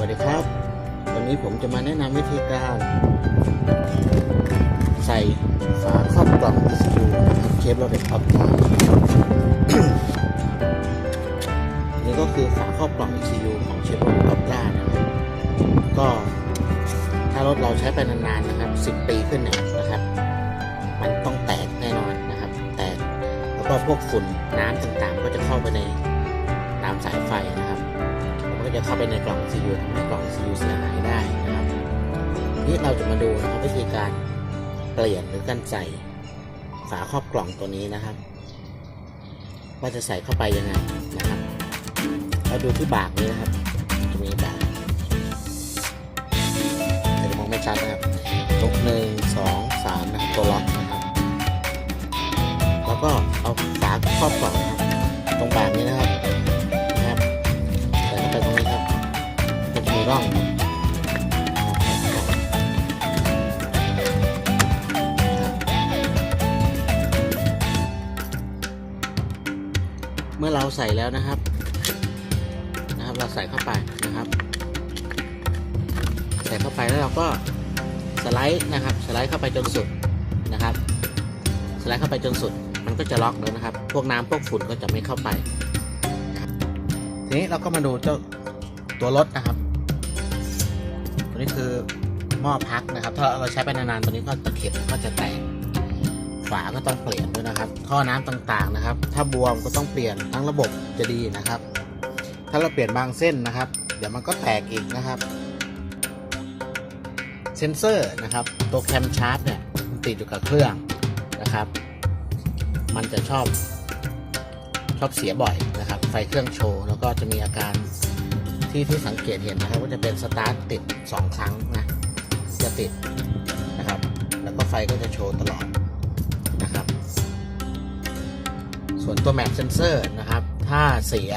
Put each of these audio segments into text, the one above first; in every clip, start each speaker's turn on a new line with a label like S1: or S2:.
S1: วัสดีครับ วันนี้ผมจะมาแนะนำวิธีการ ใส่ฝาครอบกล่อง ECU นะครับเคปโรเล็ตออฟทนี่ก็คือฝาครอบกล่อง ECU ของเชฟโรเลตออฟต้านะครับ ก็ถ้ารถเราใช้ไปนานๆนะครับ 10 ปีขึ้นเนี่ยนะครับ มันต้องแตกแน่นอนนะครับ แตก แล้วก็พวกฝุ่นน้ำต่างๆ ก็จะเข้าไปในตามสายไฟนะครับ ก็จะเข้าไปในกล่อง CU ทำให้กล่อง CU เสียหายได้นะครับนี่เราจะมาดูนะครับวิธีการเปลี่ยนหรือการใส่ฝาครอบกล่องตัวนี้นะครับ ว่าจะใส่เข้าไปยังไงนะครับเราดูที่บากนี้นะครับจะมีบากแต่มองไม่ชัดนะครับตกหนึ่งสองสามนะครับตัวล็อกนะครับ แล้วก็เอาฝาครอบกล่องนะครับตรงบากนี้นะครับ มีร่องเมื่อเราใส่แล้วนะครับ นะครับ เราใส่เข้าไปนะครับ ใส่เข้าไปแล้วเราก็สไลด์นะครับ สไลด์เข้าไปจนสุดนะครับ สไลด์เข้าไปจนสุด มันก็จะล็อกแล้วนะครับ พวกน้ำพวกฝุ่นก็จะไม่เข้าไปทีนี้เราก็มาดูเจ้าตัวรถนะครับ คือหม้อพักนะครับ ถ้าเราใช้ไปนานๆตัวนี้ก็ตะเข็บก็จะแตกฝาก็ต้องเปลี่ยนด้วยนะครับ ท่อน้ำต่างๆนะครับ ถ้าบวมก็ต้องเปลี่ยนทั้งระบบจะดีนะครับ ถ้าเราเปลี่ยนบางเส้นนะครับ เดี๋ยวมันก็แตกอีกนะครับ เซนเซอร์นะครับ ตัวแคมชาร์จเนี่ยติดอยู่กับเครื่องนะครับ มันจะชอบชอบเสียบ่อยนะครับ ไฟเครื่องโชว์ แล้วก็จะมีอาการ ที่ที่สังเกตเห็นนะครับว่าจะเป็นสตาร์ทติด 2 ครั้งนะจะติดนะครับ แล้วก็ไฟก็จะโชว์ตลอดนะครับ ส่วนตัวแมทเซนเซอร์นะครับ ถ้าเสีย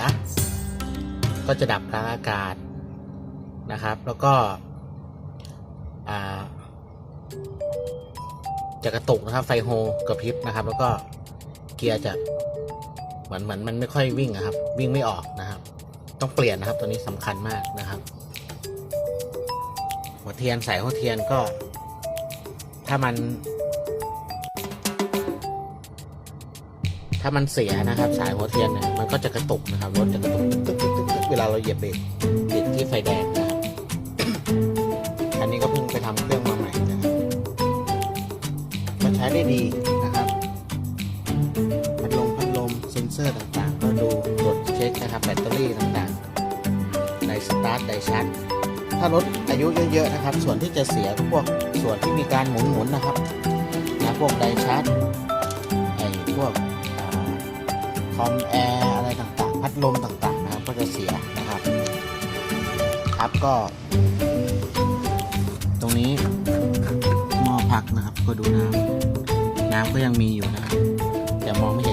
S1: ก็จะดับกลางอากาศนะครับ แล้วก็จะกระตุกนะครับไฟโฮกระพริบนะครับ แล้วก็เกียร์จะเหมือนเหมือนมันไม่ค่อยวิ่งอะครับ วิ่งไม่ออกนะ ต้องเปลี่ยนนะครับ ตัวนี้สำคัญมากนะครับ หัวเทียนสายหัวเทียนก็ ถ้ามัน ถ้ามันเสียนะครับ สายหัวเทียนเนี่ยมันก็จะกระตุกนะครับรถจะกระตุกตึ๊กตึ๊กตึ๊กตึ๊กเวลาเราเหยียบเบรกติดที่ไฟแดงนะครับอันนี้ก็เพิ่งไปทำเครื่องมาใหม่นะครับมันใช้ได้ดี เซอร์ต่างๆ ก็ดูตรวจเช็คนะครับแบตเตอรี่ต่างๆไดสตาร์ทไดชาร์จถ้ารถอายุเยอะๆนะครับ ส่วนที่จะเสียพวกส่วนที่มีการหมุนๆนะครับนะพวกไดชาร์จไอ้พวกคอมแอร์อะไรต่างๆพัดลมต่างๆนะครับก็จะเสียนะครับ ครับก็ ตรงนี้หม้อพักนะครับก็ดูน้ำน้ำก็ยังมีอยู่นะครับแต่มองไม่เห็น